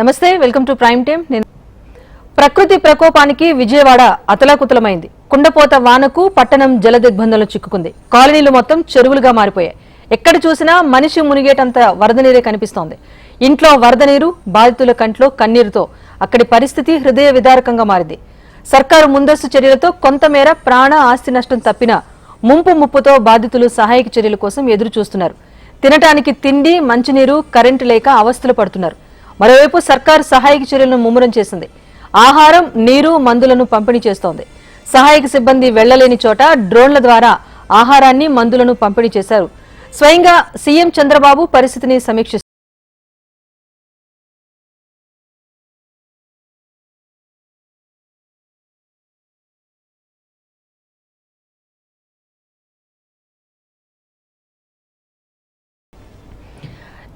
నమస్తే welcome to prime time నేను ప్రకృతి ప్రకోపానికి విజయవాడ అతలాకుతలమైంది. కుండపోత వానకు పట్టణం జలదిగ్బంధంలో చిక్కుకుంది. కాలనీలు మొత్తం చెరువులుగా మారిపోయాయి. ఎక్కడ చూసినా మనిషి మునిగేటంత వరద నీరే కనిపిస్తోంది. ఇంట్లో వరద నీరు బాధితుల కంట్లో కన్నీరుతో అక్కడి పరిస్థితి హృదయ విదారకంగా మారింది. సర్కారు ముందస్తు చర్యలతో కొంతమేర ప్రాణ ఆస్తి నష్టం తప్పినా ముంపు ముప్పుతో బాధితులు సహాయక చర్యల కోసం ఎదురు చూస్తున్నారు తినటానికి తిండి మంచినీరు కరెంటు లేక అవస్థలు పడుతున్నారు. మరోవైపు సర్కారు సహాయక చర్యలను ముమ్మరం చేసింది. ఆహారం నీరు మందులను పంపిణీ చేస్తోంది. సహాయక సిబ్బంది వెళ్ళలేని చోట డ్రోన్ల ద్వారా ఆహారాన్ని మందులను పంపిణీ చేశారు. స్వయంగా సీఎం చంద్రబాబు పరిస్థితిని సమీక్షిస్తారు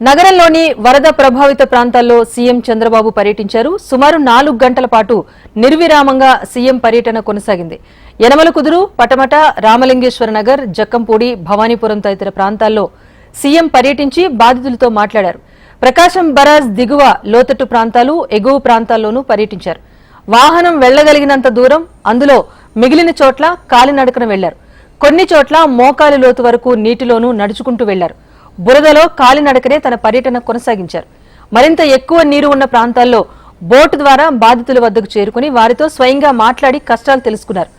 నగరంలోని వరద ప్రభావిత ప్రాంతాల్లో సీఎం చంద్రబాబు పర్యటించారు. సుమారు నాలుగు గంటల పాటు నిర్విరామంగా సీఎం పర్యటన కొనసాగింది. యనమల కుదురు పటమట రామలింగేశ్వర నగర్ జక్కంపూడి భవానీపురం తదితర ప్రాంతాల్లో సీఎం పర్యటించి బాధితులతో మాట్లాడారు. ప్రకాశం బరాజ్ దిగువ లోతట్టు ప్రాంతాలు ఎగువ ప్రాంతాల్లోనూ పర్యటించారు. వాహనం వెళ్ళగలిగినంత దూరం అందులో మిగిలిన చోట్ల కాలినడకన వెళ్ళారు. కొన్ని చోట్ల మోకాలు లోతు వరకు నీటిలోనూ నడుచుకుంటూ వెళ్ళారు. బురదలో కాలినడకనే తన పర్యటన కొనసాగించారు. మరింత ఎక్కువ నీరు ఉన్న ప్రాంతాల్లో బోటు ద్వారా బాధితుల వద్దకు చేరుకుని వారితో స్వయంగా మాట్లాడి కష్టాలు తెలుసుకున్నారు.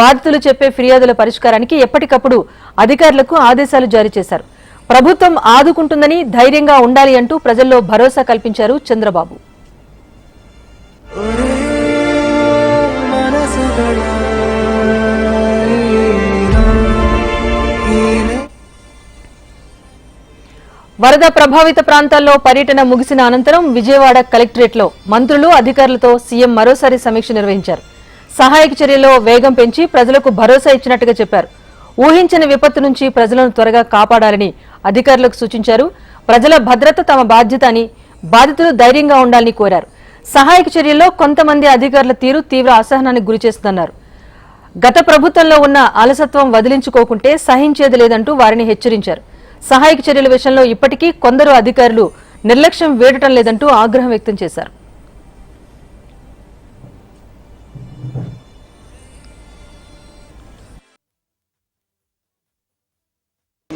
బాధితులు చెప్పే ఫిర్యాదుల పరిష్కారానికి ఎప్పటికప్పుడు అధికారులకు ఆదేశాలు జారీ చేశారు. ప్రభుత్వం ఆదుకుంటుందని ధైర్యంగా ఉండాలి అంటూ ప్రజల్లో భరోసా కల్పించారు చంద్రబాబు. వరద ప్రభావిత ప్రాంతాల్లో పర్యటన ముగిసిన అనంతరం విజయవాడ కలెక్టరేట్లో మంత్రులు అధికారులతో సీఎం మరోసారి సమీక్ష నిర్వహించారు. సహాయక చర్యల్లో వేగం పెంచి ప్రజలకు భరోసా ఇచ్చినట్టుగా చెప్పారు. ఊహించని విపత్తు నుంచి ప్రజలను త్వరగా కాపాడాలని అధికారులకు సూచించారు. ప్రజల భద్రత తమ బాధ్యత అని బాధితులు ధైర్యంగా ఉండాలని కోరారు. సహాయక చర్యల్లో కొంతమంది అధికారుల తీరు తీవ్ర అసహనానికి గురిచేస్తున్నారు గత ప్రభుత్వంలో ఉన్న అలసత్వం వదిలించుకోకుంటే సహించేది లేదంటూ వారిని హెచ్చరించారు. సహాయక చర్యల విషయంలో ఇప్పటికీ కొందరు అధికారులు నిర్లక్ష్యం వేడటం లేదంటూ ఆగ్రహం వ్యక్తం చేశారు.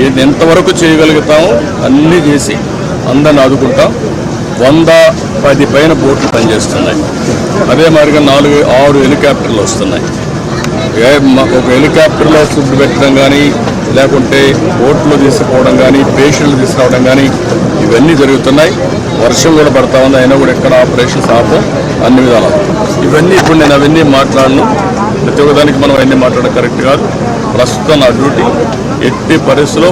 ఎంతవరకు చేయగలుగుతామో అన్నీ చేసి అందరిని ఆదుకుంటాం. వంద పది పైన బోట్లు పనిచేస్తున్నాయి. అదే మాదిరిగా నాలుగు ఆరు హెలికాప్టర్లు వస్తున్నాయి. ఒక హెలికాప్టర్లో ఫుడ్ పెట్టడం కానీ లేకుంటే బోట్లు తీసుకుపోవడం కానీ పేషెంట్లు తీసుకురావడం కానీ ఇవన్నీ జరుగుతున్నాయి. వర్షం కూడా పడతా ఉంది అయినా కూడా ఎక్కడ ఆపరేషన్స్ ఆపం అన్ని విధాలు. ఇవన్నీ ఇప్పుడు నేను అవన్నీ మాట్లాడను. ప్రతి ఒక్కదానికి మనం అవన్నీ మాట్లాడడం కరెక్ట్ కాదు. ప్రస్తుతం నా డ్యూటీ. ఎట్టి పరిస్థితిలో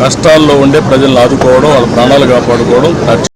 కష్టాల్లో ఉండే ప్రజలను ఆదుకోవడం వాళ్ళ ప్రాణాలు కాపాడుకోవడం తక్ష-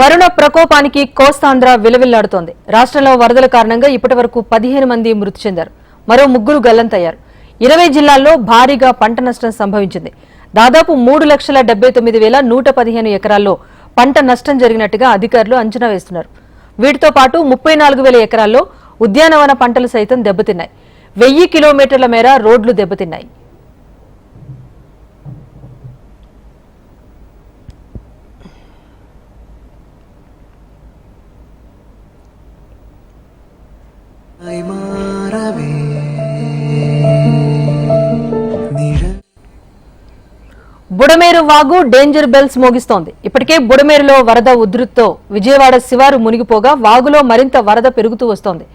వరుణ ప్రకోపానికి కోస్తాంధ్ర విలవిల్లాడుతోంది. రాష్ట్రంలో వరదల కారణంగా ఇప్పటి వరకు పదిహేను మంది మృతి చెందారు. మరో ముగ్గురు గల్లంతయ్యారు. ఇరవై జిల్లాల్లో భారీగా పంట నష్టం సంభవించింది. దాదాపు మూడు లక్షల డెబ్బై తొమ్మిది వేల నూట పదిహేను ఎకరాల్లో పంట నష్టం జరిగినట్టుగా అధికారులు అంచనా వేస్తున్నారు. వీటితో పాటు ముప్పై నాలుగు వేల ఎకరాల్లో ఉద్యానవన పంటలు సైతం దెబ్బతిన్నాయి. వెయ్యి కిలోమీటర్ల మేర రోడ్లు దెబ్బతిన్నాయి. బుడమేరు వాగు డేంజర్ బెల్స్ మోగిస్తోంది. ఇప్పటికే బుడమేరులో వరద ఉధృతితో విజయవాడ శివారు మునిగిపోగా వాగులో మరింత వరద పెరుగుతూ వస్తోంది.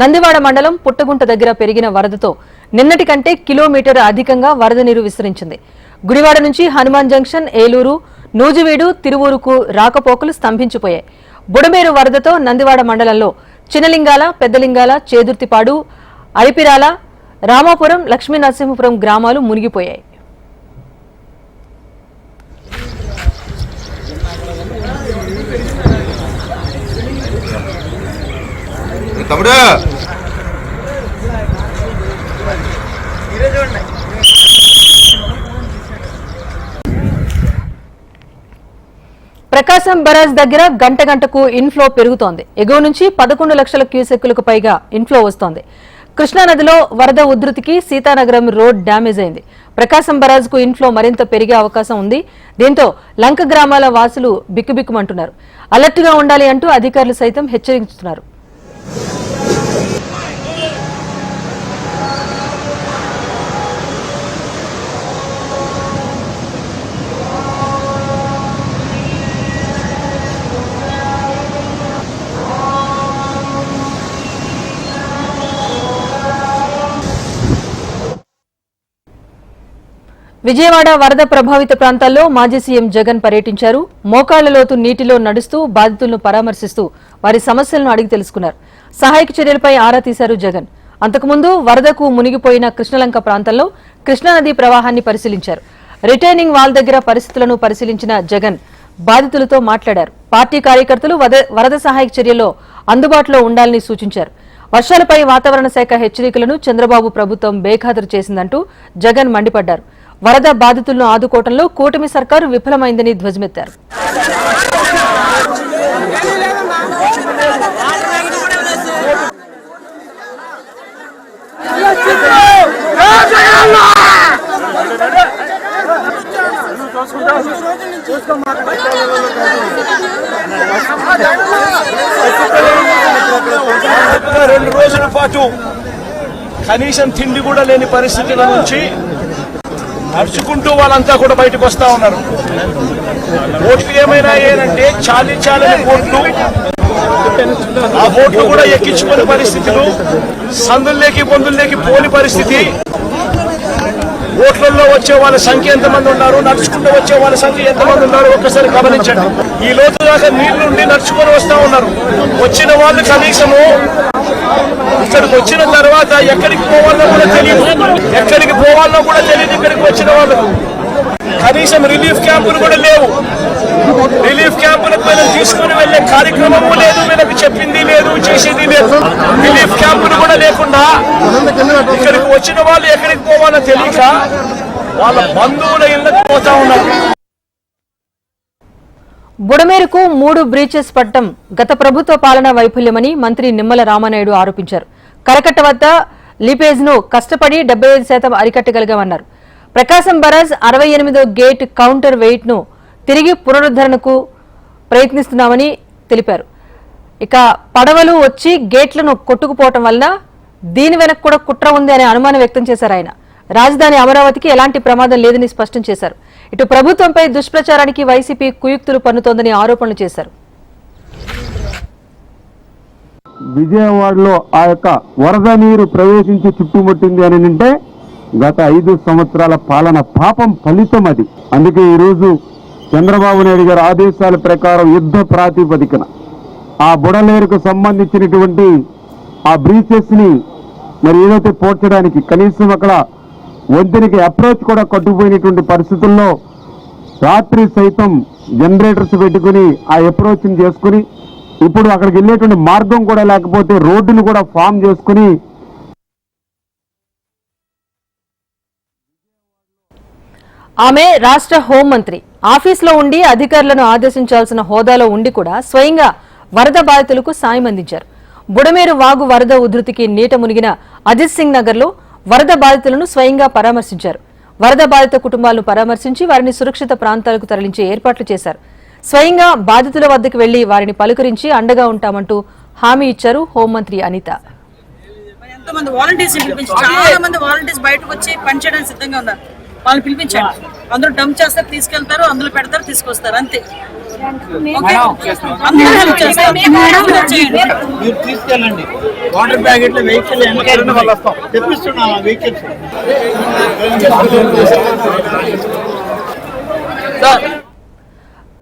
నందివాడ మండలం పుట్టగుంట దగ్గర పెరిగిన వరదతో నిన్నటి కంటే కిలోమీటర్ అధికంగా వరద నీరు విస్తరించింది. గుడివాడ నుంచి హనుమాన్ జంక్షన్ ఏలూరు నూజివీడు తిరువూరుకు రాకపోకలు స్తంభించిపోయాయి. బుడమేరు వరదతో నందివాడ మండలంలో చిన్నలింగాల పెద్దలింగాల చేదుర్తిపాడు అరిపిరాల రామాపురం లక్ష్మీనరసింహపురం గ్రామాలు మునిగిపోయాయి. తమ్ముడు? ప్రకాశం బరాజ్ దగ్గర గంట గంటకు ఇన్ఫ్లో పెరుగుతోంది. ఎగువ నుంచి పదకొండు లక్షల క్యూసెక్కులకు పైగా ఇన్ఫ్లో వస్తోంది. కృష్ణానదిలో వరద ఉధృతికి సీతానగరం రోడ్ డ్యామేజ్ అయింది. ప్రకాశం బరాజ్కు ఇన్ఫ్లో మరింత పెరిగే అవకాశం ఉంది. దీంతో లంక గ్రామాల వాసులు బిక్కుబిక్కుమంటున్నారు. అలర్ట్గా ఉండాలి అంటూ అధికారులు సైతం హెచ్చరిస్తున్నారు. విజయవాడ వరద ప్రభావిత ప్రాంతాల్లో మాజీ సీఎం జగన్ పర్యటించారు. మోకాళ్ళ లోతు నీటిలో నడుస్తూ బాధితులను పరామర్శిస్తూ వారి సమస్యలను అడిగి తెలుసుకున్నారు. సహాయక చర్యలపై ఆరా తీశారు జగన్. అంతకుముందు వరదకు మునిగిపోయిన కృష్ణలంక ప్రాంతంలో కృష్ణానది ప్రవాహాన్ని పరిశీలించారు. రిటైనింగ్ వాల్ దగ్గర పరిస్థితులను పరిశీలించిన జగన్ బాధితులతో మాట్లాడారు. పార్టీ కార్యకర్తలు వరద సహాయక చర్యల్లో అందుబాటులో ఉండాలని సూచించారు. వర్షాలపై వాతావరణ శాఖ హెచ్చరికలను చంద్రబాబు ప్రభుత్వం బేఖాతరు చేసిందంటూ జగన్ మండిపడ్డారు. వరద బాధితులను ఆదుకోవడంలో కూటమి సర్కారు విఫలమైందని ధ్వజమెత్తారు. రెండు రోజుల పాటు కనీసం తిండి కూడా లేని పరిస్థితుల నుంచి నడుచుకుంటూ వాళ్ళంతా కూడా బయటకు వస్తా ఉన్నారు. ఓట్లు ఏమైనా ఏంటంటే చాలీ చాలని ఓట్లు ఆ ఓట్లు కూడా ఎక్కించుకునే పరిస్థితులు సందుల్లోకి బొందుల్లోకి పోని పరిస్థితి. ఓట్లలో వచ్చే వాళ్ళ సంఖ్య ఎంతమంది ఉన్నారు నడుచుకుంటూ వచ్చే వాళ్ళ సంఖ్య ఎంతమంది ఉన్నారు ఒక్కసారి గమనించండి. ఈ లోతు దాకా నీళ్ళు నడుచుకొని వస్తా ఉన్నారు. వచ్చిన వాళ్ళు కనీసము ఇక్కడికి వచ్చిన తర్వాత ఎక్కడికి పోవాలో కూడా తెలియదు. ఎక్కడికి పోవాలో కూడా తెలియదు ఇక్కడికి వచ్చిన వాళ్ళు. కనీసం రిలీఫ్ క్యాంపులు కూడా లేవు. రిలీఫ్ క్యాంపులకు మనం తీసుకుని వెళ్ళే కార్యక్రమము లేదు మనకు చెప్పింది లేదు చేసేది లేదు. రిలీఫ్ క్యాంపులు కూడా లేకుండా ఇక్కడికి వచ్చిన వాళ్ళు ఎక్కడికి పోవాలో తెలియక వాళ్ళ బంధువుల ఇళ్ళకి పోతా ఉన్నారు. బుడమేరుకు మూడు బ్రీచెస్ పట్టం గత ప్రభుత్వ పాలనా వైఫల్యమని మంత్రి నిమ్మల రామానాయుడు ఆరోపించారు. కరకట్ట వద్ద లీపేజ్ను కష్టపడి డెబ్బై ఐదు శాతం అరికట్టగలిగామన్నారు. ప్రకాశం బరాజ్ అరవై ఎనిమిదో గేట్ కౌంటర్ వెయిట్ను తిరిగి పునరుద్ధరణకు ప్రయత్నిస్తున్నామని తెలిపారు. ఇక పడవలు వచ్చి గేట్లను కొట్టుకుపోవటం వల్ల దీని వెనక కూడా కుట్ర ఉంది అనే అనుమానం వ్యక్తం చేశారు ఆయన. రాజధాని అమరావతికి ఎలాంటి ప్రమాదం లేదని స్పష్టం చేశారు. ఇటు ప్రభుత్వంపై దుష్ప్రచారానికి వైసీపీ కుయుక్తులు పన్నుతోందని ఆరోపణలు చేశారు. విజయవాడలో ఆ యొక్క వరద నీరు ప్రవేశించి చుట్టుముట్టింది అని అంటే గత ఐదు సంవత్సరాల పాలన పాపం ఫలితం అది. అందుకే ఈరోజు చంద్రబాబు నాయుడు గారి ఆదేశాల ప్రకారం యుద్ధ ప్రాతిపదికన ఆ బుడలేరుకు సంబంధించినటువంటి ఆ బ్రీచెస్ని మరి ఏదైతే పోర్చడానికి కనీసం అక్కడ వంతెనకి అప్రోచ్ కూడా కట్టుకుపోయినటువంటి పరిస్థితుల్లో రాత్రి సైతం జనరేటర్స్ పెట్టుకుని ఆ అప్రోచ్ని చేసుకుని ఇప్పుడు అక్కడికి వెళ్ళేటువంటి మార్గం కూడా లేకపోతే రోడ్డును కూడా ఫామ్ చేసుకుని ఆమె రాష్ట్ర హోంమంత్రి. ఆఫీస్లో ఉండి అధికారులను ఆదేశించాల్సిన హోదాలో ఉండి కూడా స్వయంగా వరద బాధితులకు సాయం అందించారు. బుడమేరు వాగు వరద ఉధృతికి నీట మునిగిన అజిత్ సింగ్ నగర్లో వరద బాధితులను స్వయంగా పరామర్శించారు. వరద బాధిత కుటుంబాలను పరామర్శించి వారిని సురక్షిత ప్రాంతాలకు తరలించే ఏర్పాట్లు చేశారు. స్వయంగా బాధితుల వద్దకు వెళ్ళి వారిని పలుకరించి అండగా ఉంటామంటూ హామీ ఇచ్చారు హోంమంత్రి అనిత. ఎంతో మంది వాలంటీర్స్ పిలిపించి చాలా మంది వాలంటీర్స్ బయటకు వచ్చి పనిచేయడానికి సిద్ధంగా ఉన్నారు. వాళ్ళని పిలిపించండి అందరూ డంప్ చేస్తారు తీసుకెళ్తారు అందులో పెడతారు తీసుకొస్తారు అంతే. ఓకే? అందరూ help చేస్తారు. అందరూ చేయండి. మీరు తీసుకెళ్ళండి. వాటర్ ప్యాకెట్లు వెహికల్ ఎన్నికైనా వాళ్ళు వస్తాం. తెప్పిస్తున్నాం ఆ వెహికల్స్.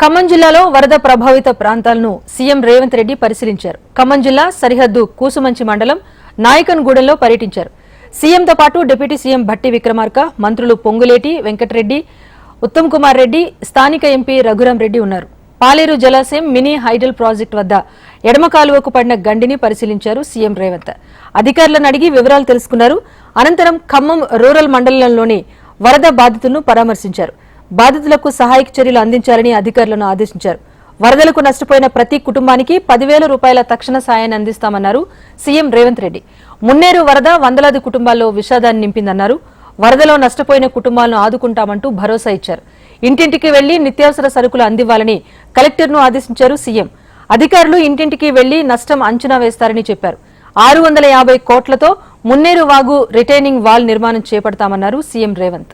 ఖమ్మం జిల్లాలో వరద ప్రభావిత ప్రాంతాలను సీఎం రేవంత్ రెడ్డి పరిశీలించారు. ఖమ్మం జిల్లా సరిహద్దు కూసుమంచి మండలం నాయకన్గూడెంలో పర్యటించారు. సీఎంతో పాటు డిప్యూటీ సీఎం భట్టి విక్రమార్క మంత్రులు పొంగులేటి వెంకటరెడ్డి ఉత్తమ్ కుమార్ రెడ్డి స్థానిక ఎంపీ రఘురాం రెడ్డి ఉన్నారు. పాలేరు జలాశయం మినీ హైడల్ ప్రాజెక్టు వద్ద ఎడమ కాలువకు పడిన గండిని పరిశీలించారు సీఎం రేవంత్. అధికారులను అడిగి వివరాలు తెలుసుకున్నారు. అనంతరం ఖమ్మం రూరల్ మండలంలోని వరద బాధితులను పరామర్శించారు. బాధితులకు సహాయక చర్యలు అందించాలని అధికారులను ఆదేశించారు. వరదలకు నష్టపోయిన ప్రతి కుటుంబానికి పదివేల రూపాయల తక్షణ సాయాన్ని అందిస్తామన్నారు సీఎం రేవంత్ రెడ్డి. మున్నేరు వరద వందలాది కుటుంబాల్లో విషాదాన్ని నింపిందన్నారు. వరదలో నష్టపోయిన కుటుంబాలను ఆదుకుంటామంటూ భరోసా ఇచ్చారు. ఇంటింటికి వెళ్ళి నిత్యావసర సరుకులు అందివ్వాలని కలెక్టర్ను ఆదేశించారు సీఎం. అధికారులు ఇంటింటికి వెళ్ళి నష్టం అంచనా వేస్తారని చెప్పారు. ఆరు వందల యాభై కోట్లతో మున్నేరు వాగు రిటైనింగ్ వాల్ నిర్మాణం చేపడతామన్నారు సీఎం రేవంత్.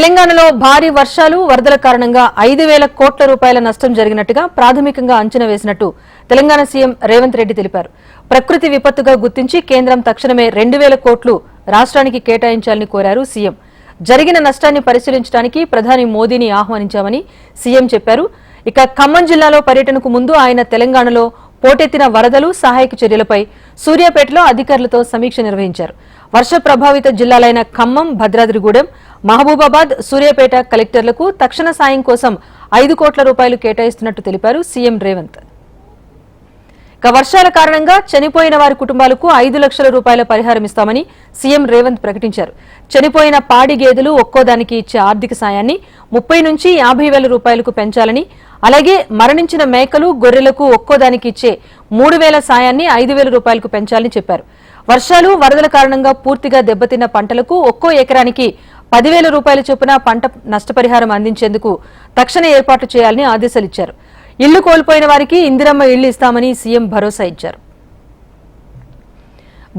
తెలంగాణలో భారీ వర్షాలు వరదల కారణంగా ఐదు వేల కోట్ల రూపాయల నష్టం జరిగినట్టుగా ప్రాథమికంగా అంచనా వేసినట్టు తెలంగాణ సీఎం రేవంత్ రెడ్డి తెలిపారు. ప్రకృతి విపత్తుగా గుర్తించి కేంద్రం తక్షణమే రెండు వేల కోట్లు రాష్ట్రానికి కేటాయించాలని కోరారు సీఎం. జరిగిన నష్టాన్ని పరిశీలించడానికి ప్రధాని మోదీని ఆహ్వానించామని సీఎం చెప్పారు. ఇక ఖమ్మం జిల్లాలో పర్యటనకు ముందు ఆయన తెలంగాణలో పోటెత్తిన వరదలు సహాయక చర్యలపై సూర్యాపేటలో అధికారులతో సమీక్ష నిర్వహించారు. వర్ష ప్రభావిత జిల్లాలైన ఖమ్మం భద్రాద్రిగూడెం మహబూబాబాద్ సూర్యాపేట కలెక్టర్లకు తక్షణ సాయం కోసం ఐదు కోట్ల రూపాయలు కేటాయిస్తున్నట్టు తెలిపారు సీఎం రేవంత్. ఇక వర్షాల కారణంగా చనిపోయిన వారి కుటుంబాలకు ఐదు లక్షల రూపాయల పరిహారం ఇస్తామని సీఎం రేవంత్ ప్రకటించారు. చనిపోయిన పాడి గేదెలు ఒక్కోదానికి ఇచ్చే ఆర్థిక సాయాన్ని ముప్పై నుంచి యాభై వేల రూపాయలకు పెంచాలని అలాగే మరణించిన మేకలు గొర్రెలకు ఒక్కోదానికి ఇచ్చే మూడు వేల సాయాన్ని ఐదు వేల రూపాయలకు పెంచాలని చెప్పారు. వర్షాలు వరదల కారణంగా పూర్తిగా దెబ్బతిన్న పంటలకు ఒక్కో ఎకరానికి పదివేల రూపాయల చొప్పున పంట నష్టపరిహారం అందించేందుకు తక్షణ ఏర్పాట్లు చేయాలని ఆదేశాలిచ్చారు ఇల్లు కోల్పోయిన వారికి ఇందిరమ్మ ఇళ్ళు ఇస్తామని సీఎం భరోసా ఇచ్చారు.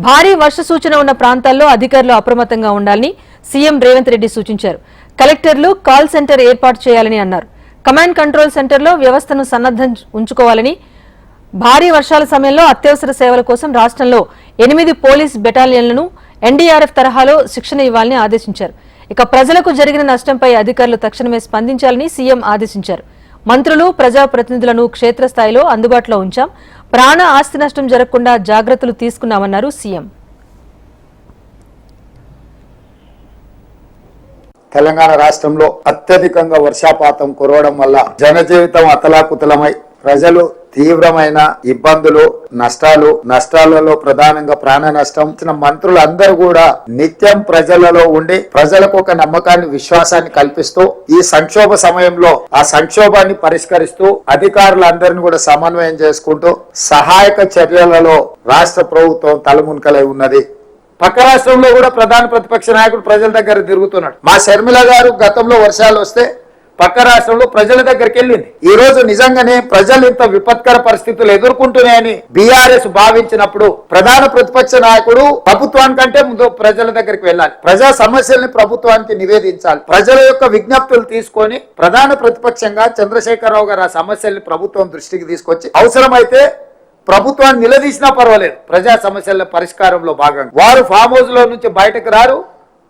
భారీ వర్ష సూచన ఉన్న ప్రాంతాల్లో అధికారులు అప్రమత్తంగా ఉండాలని సీఎం రేవంత్ రెడ్డి సూచించారు. కలెక్టర్లు కాల్ సెంటర్ ఏర్పాటు చేయాలని అన్నారు. కమాండ్ కంట్రోల్ సెంటర్లో వ్యవస్థను సన్నద్ధం ఉంచుకోవాలని భారీ వర్షాల సమయంలో అత్యవసర సేవల కోసం రాష్ట్రంలో ఎనిమిది పోలీస్ బెటాలియన్లను ఎన్డీఆర్ఎఫ్ తరహాలో శిక్షణ ఇవ్వాలని ఆదేశించారు. ఇక ప్రజలకు జరిగిన నష్టంపై అధికారులు తక్షణమే స్పందించాలని సీఎం ఆదేశించారు. మంత్రులు ప్రజాప్రతినిధులను క్షేత్రస్థాయిలో అందుబాటులో ఉంచాం. ప్రాణ ఆస్తి నష్టం జరగకుండా జాగ్రత్తలు తీసుకున్నామన్నారు సీఎం. తెలంగాణ రాష్ట్రంలో అత్యధికంగా వర్షాపాతం కురవడం వల్ల జనజీవితం అతలాకుతలమై ప్రజలు తీవ్రమైన ఇబ్బందులు నష్టాలు నష్టాలలో ప్రధానంగా ప్రాణ నష్టం. మంత్రులందరూ కూడా నిత్యం ప్రజలలో ఉండి ప్రజలకు ఒక నమ్మకాన్ని విశ్వాసాన్ని కల్పిస్తూ ఈ సంక్షోభ సమయంలో ఆ సంక్షోభాన్ని పరిష్కరిస్తూ అధికారులందరినీ కూడా సమన్వయం చేసుకుంటూ సహాయక చర్యలలో రాష్ట్ర ప్రభుత్వం తలమునకలై ఉన్నది. పక్క రాష్ట్రంలో కూడా ప్రధాన ప్రతిపక్ష నాయకుడు ప్రజల దగ్గర తిరుగుతున్నాడు. మా షర్మిల గారు గతంలో వర్షాలు వస్తే పక్క రాష్ట్రంలో ప్రజల దగ్గరికి వెళ్ళింది. ఈ రోజు నిజంగానే ప్రజలు ఇంత విపత్కర పరిస్థితులు ఎదుర్కొంటున్నాయని బీఆర్ఎస్ భావించినప్పుడు ప్రధాన ప్రతిపక్ష నాయకుడు ప్రభుత్వానికంటే ముందు ప్రజల దగ్గరికి వెళ్ళాలి. ప్రజా సమస్యల్ని ప్రభుత్వానికి నివేదించాలి. ప్రజల యొక్క విజ్ఞప్తులు తీసుకొని ప్రధాన ప్రతిపక్షంగా చంద్రశేఖరరావు గారు ఆ సమస్యల్ని ప్రభుత్వం దృష్టికి తీసుకొచ్చి అవసరమైతే ప్రభుత్వాన్ని నిలదీసినా పర్వాలేదు. ప్రజా సమస్యల పరిష్కారంలో భాగంగా వారు ఫామ్ హౌస్లో నుంచి బయటకు రారు.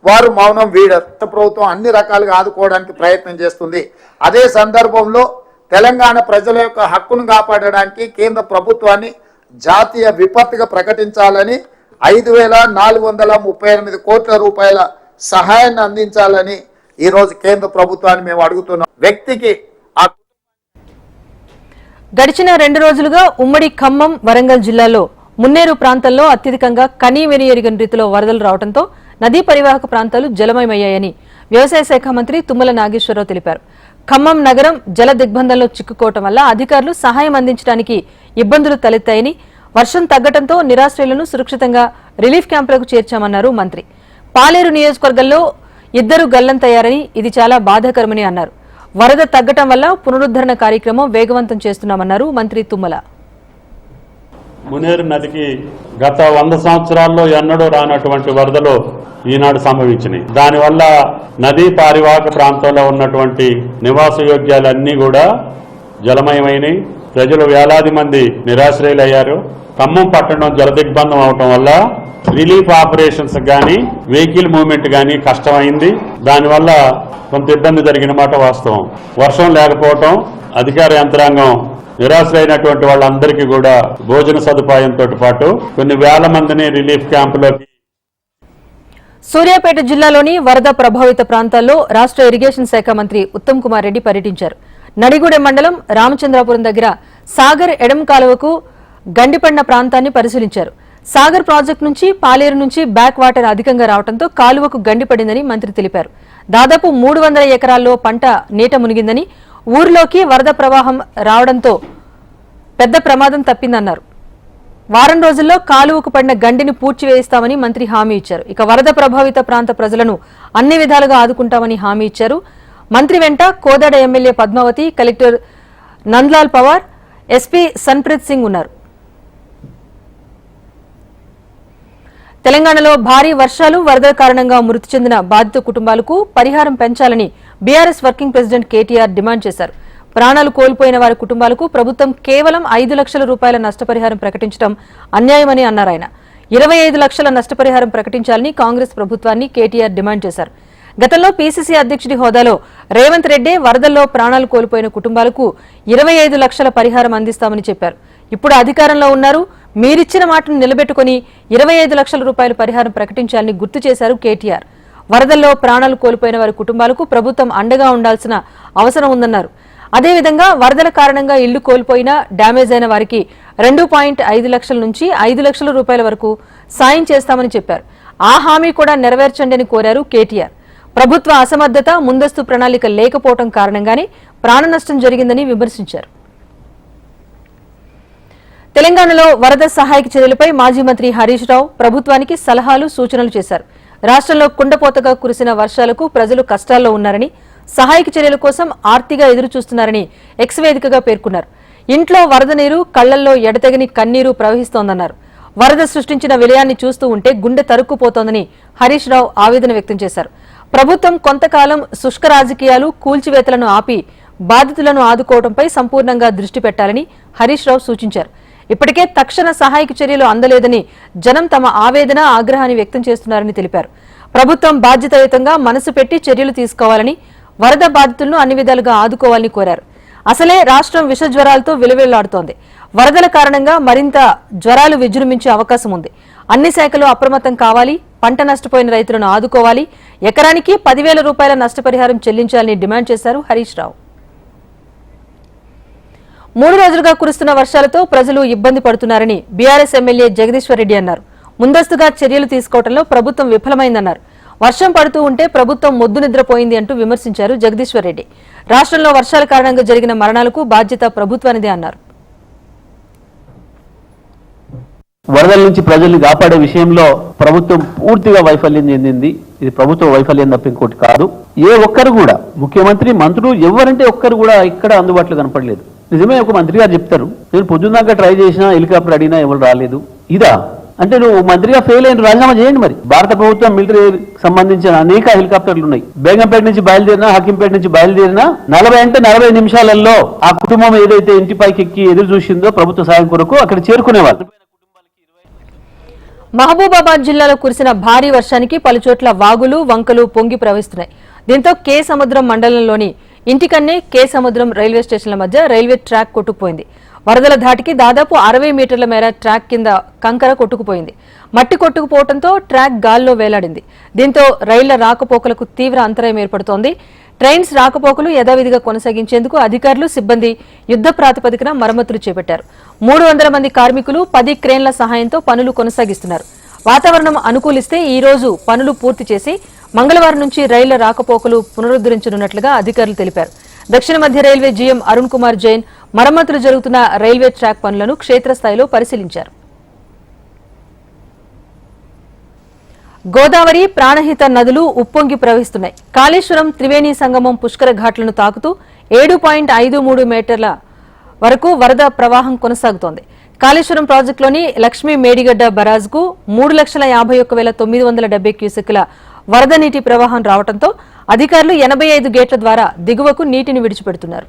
వారు మౌనం వీడరు ప్రభుత్వం అన్ని రకాలుగా ఆదుకోవడానికి ప్రయత్నం చేస్తుంది. అదే సందర్భంలో తెలంగాణ ప్రజల యొక్క హక్కును కాపాడడానికి కేంద్ర ప్రభుత్వాన్ని జాతీయ విపత్తుగా ప్రకటించాలని ఐదు వేల నాలుగు వందల ముప్పై ఎనిమిది కోట్ల రూపాయల సహాయాన్ని అందించాలని ఈరోజు కేంద్ర ప్రభుత్వాన్ని మేము అడుగుతున్నాం. వ్యక్తికి గడిచిన రెండు రోజులుగా ఉమ్మడి ఖమ్మం వరంగల్ జిల్లాలో మున్నేరు ప్రాంతంలో అత్యధికంగా కనీ వెనియరిగని రీతిలో వరదలు రావడంతో నదీ పరివాహక ప్రాంతాలు జలమయమయ్యాయని వ్యవసాయ శాఖ మంత్రి తుమ్మల నాగేశ్వరరావు తెలిపారు. ఖమ్మం నగరం జల దిగ్బంధంలో చిక్కుకోవటం వల్ల అధికారులు సహాయం అందించడానికి ఇబ్బందులు తలెత్తాయని వర్షం తగ్గడంతో నిరాశ్రయులను సురక్షితంగా రిలీఫ్ క్యాంపులకు చేర్చామన్నారు మంత్రి. పాలేరు నియోజకవర్గంలో ఇద్దరు గల్లంతయ్యారని ఇది చాలా బాధాకరమని అన్నారు. వరద తగ్గటం వల్ల పునరుద్ధరణ కార్యక్రమం వేగవంతం చేస్తున్నామన్నారు మంత్రి తుమ్మల. మునేరు నదికి గత వంద సంవత్సరాల్లో ఎన్నడూ రానటువంటి వరదలు ఈనాడు సంభవించినాయి. దానివల్ల నదీ పారివాహక ప్రాంతంలో ఉన్నటువంటి నివాస యోగ్యాలన్నీ కూడా జలమయమైనవి ప్రజలు వేలాది మంది నిరాశ్రయులయ్యారు. ఖమ్మం పట్టణం జలదిగ్బంధం అవటం వల్ల రిలీఫ్ ఆపరేషన్స్ కానీ వెహికల్ మూవ్మెంట్ కానీ కష్టమైంది. దానివల్ల కొంత ఇబ్బంది జరిగిన మాట వాస్తవం. వర్షం లేకపోవటం అధికార యంత్రాంగం నిరాశ్రైనటువంటి వాళ్ళందరికీ కూడా భోజన సదుపాయంతో పాటు కొన్ని వేల మందిని రిలీఫ్ క్యాంపులోకి సూర్యాపేట జిల్లాలోని వరద ప్రభావిత ప్రాంతాల్లో రాష్ట్ర ఇరిగేషన్ శాఖ మంత్రి ఉత్తమ్ కుమార్ రెడ్డి పర్యటించారు. నడిగూడెం మండలం రామచంద్రాపురం దగ్గర సాగర్ ఎడం కాలువకు గండిపడిన ప్రాంతాన్ని పరిశీలించారు. సాగర్ ప్రాజెక్టు నుంచి పాలేరు నుంచి బ్యాక్ వాటర్ అధికంగా రావడంతో కాలువకు గండిపడిందని మంత్రి తెలిపారు. దాదాపు మూడు వందల ఎకరాల్లో పంట నీట మునిగిందని ఊరిలోకి వరద ప్రవాహం రావడంతో పెద్ద ప్రమాదం తప్పిందన్నారు. వారం రోజుల్లో కాలువకు పడిన గండిని పూడ్చివేయిస్తామని మంత్రి హామీ ఇచ్చారు. ఇక వరద ప్రభావిత ప్రాంత ప్రజలను అన్ని విధాలుగా ఆదుకుంటామని హామీ ఇచ్చారు. మంత్రి వెంట Kodad MLA Padmavathi collector Nandlal Pawar SP Sanpreet Singh ఉన్నారు. తెలంగాణలో భారీ వర్షాలు వరదల కారణంగా మృతి చెందిన బాధిత కుటుంబాలకు పరిహారం పెంచాలని BRS working president KTR demand చేశారు. ప్రాణాలు కోల్పోయిన వారి కుటుంబాలకు ప్రభుత్వం కేవలం ఐదు లక్షల రూపాయల నష్టపరిహారం ప్రకటించడం అన్యాయమని అన్నారు ఆయన. ఇరవై ఐదు లక్షల నష్టపరిహారం ప్రకటించాలని కాంగ్రెస్ ప్రభుత్వాన్ని కేటీఆర్ డిమాండ్ చేశారు. గతంలో పీసీసీ అధ్యక్షుడి హోదాలో రేవంత్ రెడ్డి వరదల్లో ప్రాణాలు కోల్పోయిన కుటుంబాలకు ఇరవై ఐదు లక్షల పరిహారం అందిస్తామని చెప్పారు. ఇప్పుడు అధికారంలో ఉన్నారు. మీరిచ్చిన మాటను నిలబెట్టుకుని ఇరవై ఐదు లక్షల రూపాయల పరిహారం ప్రకటించాలని గుర్తు చేశారు కేటీఆర్. వరదల్లో ప్రాణాలు కోల్పోయిన వారి కుటుంబాలకు ప్రభుత్వం అండగా ఉండాల్సిన అవసరం ఉందన్నారు. అదేవిధంగా వరదల కారణంగా ఇళ్ళు కోల్పోయిన డ్యామేజ్ అయిన వారికి రెండు పాయింట్ ఐదు లక్షల నుంచి ఐదు లక్షల రూపాయల వరకు సాయం చేస్తామని చెప్పారు. ఆ హామీ కూడా నెరవేర్చండి అని కోరారు కేటీఆర్. ప్రభుత్వ అసమర్థత ముందస్తు ప్రణాళిక లేకపోవడం కారణంగానే ప్రాణ నష్టం జరిగిందని విమర్శించారు. తెలంగాణలో వరద సహాయక చర్యలపై మాజీ మంత్రి హరీష్ రావు ప్రభుత్వానికి సలహాలు సూచనలు చేశారు. రాష్ట్రంలో కుండపోతగా కురిసిన వర్షాలకు ప్రజలు కష్టాల్లో ఉన్నారని సహాయక చర్యల కోసం ఆర్తిగా ఎదురు చూస్తున్నారని ఎక్స్ వేదికగా పేర్కొన్నారు. ఇంట్లో వరద నీరు కళ్ళల్లో ఎడతెగని కన్నీరు ప్రవహిస్తోందన్నారు. వరద సృష్టించిన విలయాన్ని చూస్తూ ఉంటే గుండె తరుక్కుపోతోందని హరీష్ రావు ఆవేదన వ్యక్తం చేశారు. ప్రభుత్వం కొంతకాలం శుష్క రాజకీయాలు కూల్చివేతలను ఆపి బాధితులను ఆదుకోవడంపై సంపూర్ణంగా దృష్టి పెట్టాలని హరీష్ రావు సూచించారు. ఇప్పటికే తక్షణ సహాయక చర్యలు అందలేదని జనం తమ ఆవేదన ఆగ్రహాన్ని వ్యక్తం చేస్తున్నారని తెలిపారు. ప్రభుత్వం బాధ్యతాయుతంగా మనసు పెట్టి చర్యలు తీసుకోవాలని వరద బాధితులను అన్ని విధాలుగా ఆదుకోవాలని కోరారు. అసలే రాష్ట్రం విష జ్వరాలతో విలువెల్లాడుతోంది. వరదల కారణంగా మరింత జ్వరాలు విజృంభించే అవకాశం ఉంది. అన్ని శాఖలు అప్రమత్తం కావాలి పంట నష్టపోయిన రైతులను ఆదుకోవాలి ఎకరానికి పదివేల రూపాయల నష్టపరిహారం చెల్లించాలని డిమాండ్ చేశారు హరీష్ రావు. మూడు రోజులుగా కురుస్తున్న వర్షాలతో ప్రజలు ఇబ్బంది పడుతున్నారని బీఆర్ఎస్ ఎమ్మెల్యే జగదీశ్వర్ రెడ్డి అన్నారు. ముందస్తుగా చర్యలు తీసుకోవడంలో ప్రభుత్వం విఫలమైందన్నారు. వర్షం పడుతూ ఉంటే ప్రభుత్వం మొద్దు నిద్రపోయింది అంటూ విమర్శించారు జగదీశ్వర్ రెడ్డి. రాష్ట్రంలో వర్షాల కారణంగా జరిగిన మరణాలకు బాధ్యత ప్రభుత్వానిదే అన్నారు. వరదల నుంచి ప్రజల్ని కాపాడే విషయంలో ప్రభుత్వం పూర్తిగా వైఫల్యం చెందింది. ఇది ప్రభుత్వ వైఫల్యం తప్ప ఇంకోటి కాదు. ఏ ఒక్కరు కూడా ముఖ్యమంత్రి మంత్రులు ఎవరంటే ఒక్కరు కూడా ఇక్కడ అందుబాటులో కనపడలేదు. నిజమే ఒక మంత్రి గారు చెప్తారు నేను పొద్దున్నాక ట్రై చేసినా హెలికాప్టర్ అడిగినా ఎవరు రాలేదు. ఇదా? అంటే నువ్వు మంత్రిగా ఫెయిల్ అయిన రాజీనామా చేయండి మరి. భారత ప్రభుత్వం మిలిటరీ సంబంధించిన అనేక హెలికాప్టర్లు ఉన్నాయి. బేగంపేట నుంచి బయలుదేరినా హకింపేట నుంచి బయలుదేరినా నలభై అంటే నలభై నిమిషాలలో ఆ కుటుంబం ఏదైతే ఇంటిపైకి ఎక్కి ఎదురు చూసిందో ప్రభుత్వ సాయం కొరకు అక్కడ చేరుకునేవాళ్ళు. మహబూబాబాద్ జిల్లాలో కురిసిన భారీ వర్షానికి పలుచోట్ల వాగులు వంకలు పొంగి ప్రవహిస్తున్నాయి. దీంతో కే సముద్రం మండలంలోని ఇంటికన్నే కే సముద్రం రైల్వే స్టేషన్ల మధ్య రైల్వే ట్రాక్ కొట్టుకుపోయింది. వరదల ధాటికి దాదాపు అరవై మీటర్ల మేర ట్రాక్ కింద కంకర కొట్టుకుపోయింది. మట్టి కొట్టుకుపోవడంతో ట్రాక్ గాల్లో వేలాడింది. దీంతో రైళ్ళ రాకపోకలకు తీవ్ర అంతరాయం ఏర్పడుతోంది. ట్రైన్స్ రాకపోకలు యథావిధిగా కొనసాగించేందుకు అధికారులు సిబ్బంది యుద్ధ ప్రాతిపదికన మరమ్మతులు చేపట్టారు. మూడు వందల మంది కార్మికులు పది క్రేన్ల సహాయంతో పనులు కొనసాగిస్తున్నారు. వాతావరణం అనుకూలిస్తే ఈ రోజు పనులు పూర్తి చేసి మంగళవారం నుంచి రైళ్ళ రాకపోకలు పునరుద్దరించనున్నట్లుగా అధికారులు తెలిపారు. దక్షిణ మధ్య రైల్వే జీఎం అరుణ్ కుమార్ జైన్ మరమ్మతులు జరుగుతున్న రైల్వే ట్రాక్ పనులను క్షేత్రస్థాయిలో పరిశీలించారు. గోదావరి ప్రాణహిత నదులు ఉప్పొంగి ప్రవహిస్తున్నాయి. కాళేశ్వరం త్రివేణి సంగమం పుష్కర ఘాట్లను తాకుతూ ఏడు పాయింట్ ఐదు మూడు మీటర్ల వరకు వరద ప్రవాహం కొనసాగుతోంది. కాళేశ్వరం ప్రాజెక్టులోని లక్ష్మీ మేడిగడ్డ బరాజ్కు మూడు లక్షల యాభై ఒక్క వేల తొమ్మిది వందల డెబ్బై క్యూసెక్కుల వరద నీటి ప్రవాహం రావడంతో అధికారులు ఎనభై ఐదు గేట్ల ద్వారా దిగువకు నీటిని విడిచిపెడుతున్నారు.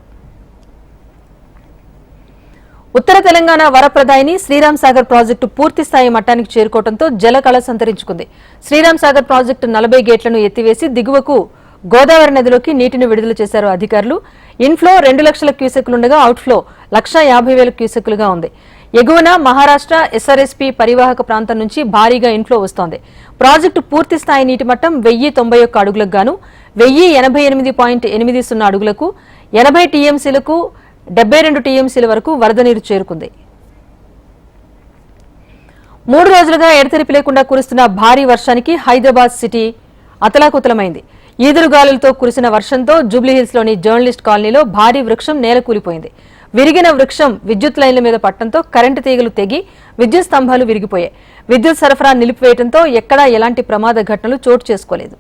ఉత్తర తెలంగాణ వరప్రదాయిని శ్రీరామ్ సాగర్ ప్రాజెక్టు పూర్తి స్థాయి మట్టానికి చేరుకోవడంతో జలకళ సంతరించుకుంది శ్రీరామ్ సాగర్ ప్రాజెక్టు నలభై గేట్లను ఎత్తివేసి దిగువకు గోదావరి నదిలోకి నీటిని విడుదల చేశారు అధికారులు. ఇన్ఫ్లో రెండు లక్షల క్యూసెక్లుండగా అవుట్ఫ్లో లక్ష యాభై వేల క్యూసెక్లుగా ఉంది. ఎగువన మహారాష్ట్ర ఎస్ఆర్ఎస్పీ పరివాహక ప్రాంతం నుంచి భారీగా ఇన్ఫ్లో వస్తోంది. ప్రాజెక్టు పూర్తి స్థాయి నీటి మట్టం వెయ్యి తొంభై ఒక్క అడుగులకు గాను వెయ్యి ఎనభై ఎనిమిది పాయింట్ ఎనిమిది సున్నా అడుగులకు ఎనభై టీఎంసీలకు డెబ్బై రెండు టీఎంసీల వరకు వరద నీరు చేరుకుంది. మూడు రోజులుగా ఎడతెరిపి లేకుండా కురుస్తున్న భారీ వర్షానికి హైదరాబాద్ సిటీ అతలాకుతలమైంది. ఈదురుగాలులతో కురిసిన వర్షంతో జూబ్లీహిల్స్లోని జర్నలిస్ట్ కాలనీలో భారీ వృక్షం నేలకూలిపోయింది. విరిగిన వృక్షం విద్యుత్ లైన్ల మీద పట్టడంతో కరెంటు తీగలు తెగి విద్యుత్ స్తంభాలు విరిగిపోయాయి. విద్యుత్ సరఫరా నిలిపివేయడంతో ఎక్కడా ఎలాంటి ప్రమాద ఘటనలు చోటు చేసుకోలేదు.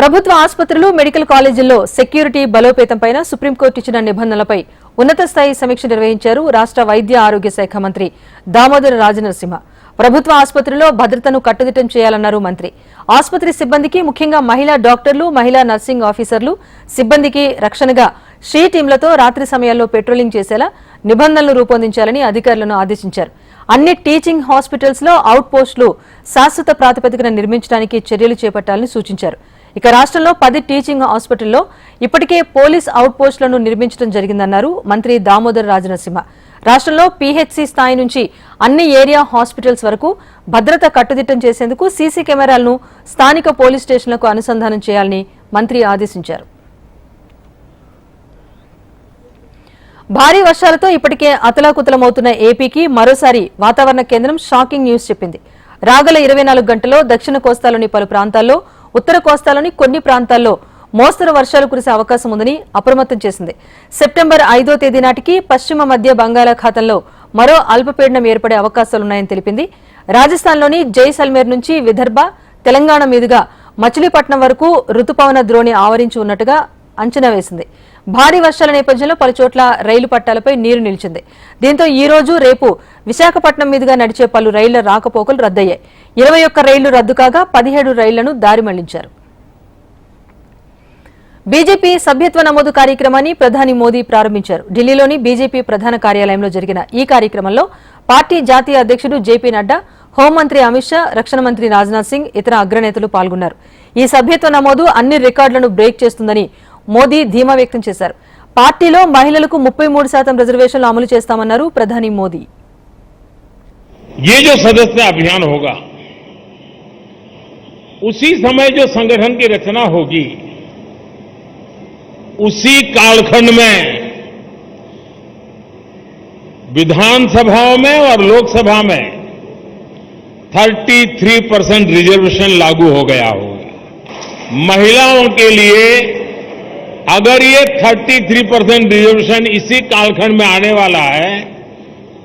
ప్రభుత్వ ఆసుపత్రులు మెడికల్ కాలేజీల్లో సెక్యూరిటీ బలోపేతంపై సుప్రీంకోర్టు ఇచ్చిన నిబంధనలపై ఉన్నత స్థాయి సమీక్ష నిర్వహించారు రాష్ట్ర వైద్య ఆరోగ్య శాఖ మంత్రి దామోదర రాజనరసింహ. ప్రభుత్వ ఆసుపత్రిలో భద్రతను కట్టుదిట్టం చేయాలన్నారు మంత్రి. ఆసుపత్రి సిబ్బందికి ముఖ్యంగా మహిళా డాక్టర్లు మహిళా నర్సింగ్ ఆఫీసర్లు సిబ్బందికి రక్షణగా షీ టీంలతో రాత్రి సమయాల్లో పెట్రోలింగ్ చేసేలా నిబంధనలు రూపొందించాలని అధికారులను ఆదేశించారు. అన్ని టీచింగ్ హాస్పిటల్స్లో అవుట్ పోస్టులు శాశ్వత ప్రాతిపదికన నిర్మించడానికి చర్యలు చేపట్టాలని సూచించారు. ఇక రాష్ట్రంలో పది టీచింగ్ హాస్పిటల్లో ఇప్పటికే పోలీస్ అవుట్ పోస్టులను నిర్మించడం జరిగిందన్నారు మంత్రి దామోదర్ రాజనరసింహ. రాష్ట్రంలో పీహెచ్సీ స్థాయి నుంచి అన్ని ఏరియా హాస్పిటల్స్ వరకు భద్రత కట్టుదిట్టం చేసేందుకు సీసీ కెమెరాలను స్థానిక పోలీస్ స్టేషన్లకు అనుసంధానం చేయాలని మంత్రి ఆదేశించారు. భారీ వర్షాలతో ఇప్పటికే అతలాకుతలమవుతున్న ఏపీకి మరోసారి వాతావరణ కేంద్రం షాకింగ్ న్యూస్ చెప్పింది. రాగల ఇరవై నాలుగు గంటల్లో దక్షిణ కోస్తాలోని పలు ప్రాంతాల్లో ఉత్తర కోస్తాలోని కొన్ని ప్రాంతాల్లో మోస్తరు వర్షాలు కురిసే అవకాశం ఉందని అప్రమత్తం చేసింది. సెప్టెంబర్ ఐదో తేదీ నాటికి పశ్చిమ మధ్య బంగాళాఖాతంలో మరో అల్పపీడనం ఏర్పడే అవకాశాలున్నాయని తెలిపింది. రాజస్థాన్లోని జైసల్మేర్ నుంచి విదర్భ తెలంగాణ మీదుగా మచిలీపట్నం వరకు రుతుపవన ద్రోణి ఆవరించి ఉన్నట్టుగా అంచనా వేసింది. భారీ వర్షాల నేపథ్యంలో పలుచోట్ల రైలు పట్టాలపై నీరు నిలిచింది. దీంతో ఈ రోజు రేపు విశాఖపట్నం మీదుగా నడిచే పలు రైళ్ళ రాకపోకలు రద్దయ్యాయి. ఇరవై ఒక్క రైళ్ళు రద్దు కాగా పదిహేడు రైళ్ళను దారి మళ్ళించారు. బీజేపీ సభ్యత్వ నమోదు కార్యక్రమాన్ని ప్రధాని మోదీ ప్రారంభించారు ఢిల్లీలోని బీజేపీ ప్రధాన కార్యాలయంలో జరిగిన ఈ కార్యక్రమంలో పార్టీ జాతీయ అధ్యక్షుడు జేపీ నడ్డా హోంమంత్రి అమిత్ షా రక్షణ మంత్రి రాజ్నాథ్ సింగ్ ఇతర అగ్రనేతలు పాల్గొన్నారు ఈ సభ్యత్వ నమోదు అన్ని రికార్డులను బ్రేక్ చేస్తుందని మోదీ ధీమా వ్యక్తం చేశారు పార్టీలో మహిళలకు ముప్పై మూడు శాతం రిజర్వేషన్లు అమలు చేస్తామన్నారు ప్రధాని మోదీ ये जो सदस्य अभियान होगा उसी समय जो संगठन की रचना होगी उसी कालखंड में विधानसभाओं में और लोकसभा में 33 परसेंट रिजर्वेशन लागू हो गया होगा महिलाओं के लिए अगर ये 33 परसेंट रिजर्वेशन इसी कालखंड में आने वाला है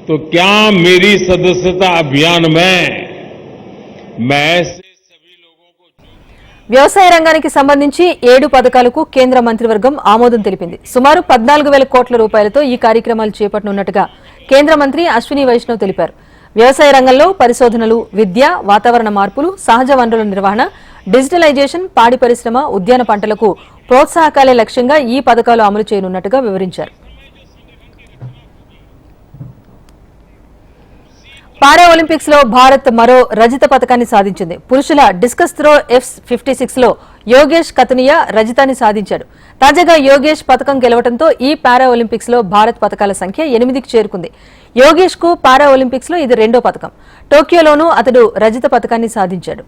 तो क्या मेरी सदस्यता अभियान में मैं వ్యవసాయ రంగానికి సంబంధించి ఏడు పథకాలకు కేంద్ర మంత్రివర్గం ఆమోదం తెలిపింది. సుమారు పద్నాలుగు వేల కోట్ల రూపాయలతో ఈ కార్యక్రమాలు చేపట్టనున్నట్టుగా కేంద్ర మంత్రి అశ్విని వైష్ణవ్ తెలిపారు. వ్యవసాయ రంగంలో పరిశోధనలు విద్య వాతావరణ మార్పులు సహజ వనరుల నిర్వహణ డిజిటలైజేషన్ పాడి పరిశ్రమ ఉద్యాన పంటలకు ప్రోత్సాహకాలే లక్ష్యంగా ఈ పథకాలు అమలు చేయనున్నట్టుగా వివరించారు. పారా ఒలింపిక్స్లో భారత్ మరో రజత పథకాన్ని సాధించింది. పురుషుల డిస్కస్ త్రో ఎఫ్ ఫిఫ్టీ సిక్స్లో యోగేష్ కతునియా రజతాన్ని సాధించాడు. తాజాగా యోగేష్ పథకం గెలవడంతో ఈ పారా ఒలింపిక్స్లో భారత్ పథకాల సంఖ్య ఎనిమిదికి చేరుకుంది. యోగేష్కు పారా ఒలింపిక్స్లో ఇది రెండో పథకం టోక్యోలోనూ అతడు రజత పథకాన్ని సాధించాడు.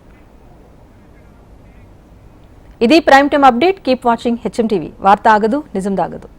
ఇది prime time update. Keep watching HM TV. వార్త ఆగదు నిజం దాగదు